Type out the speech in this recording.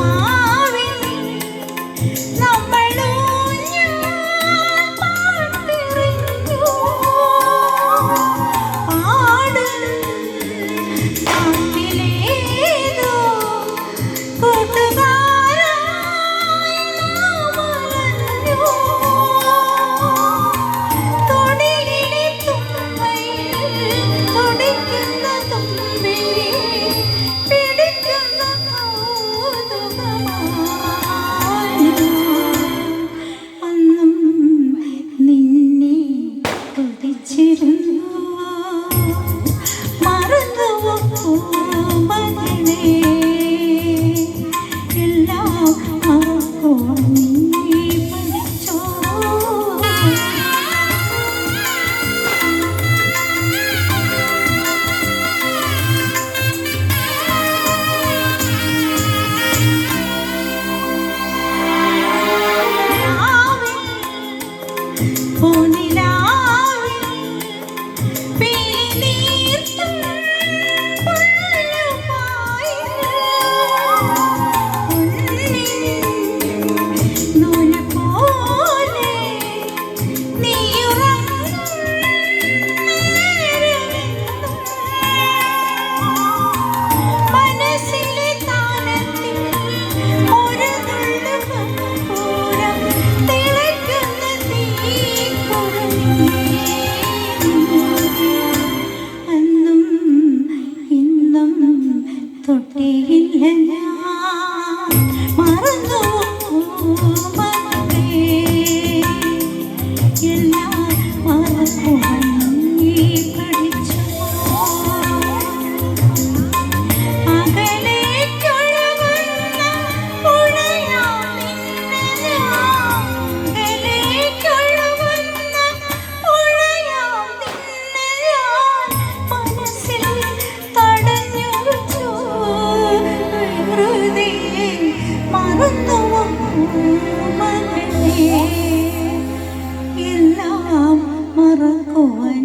மாவினி நம் আমি എല്ലാം മറക്കുവാൻ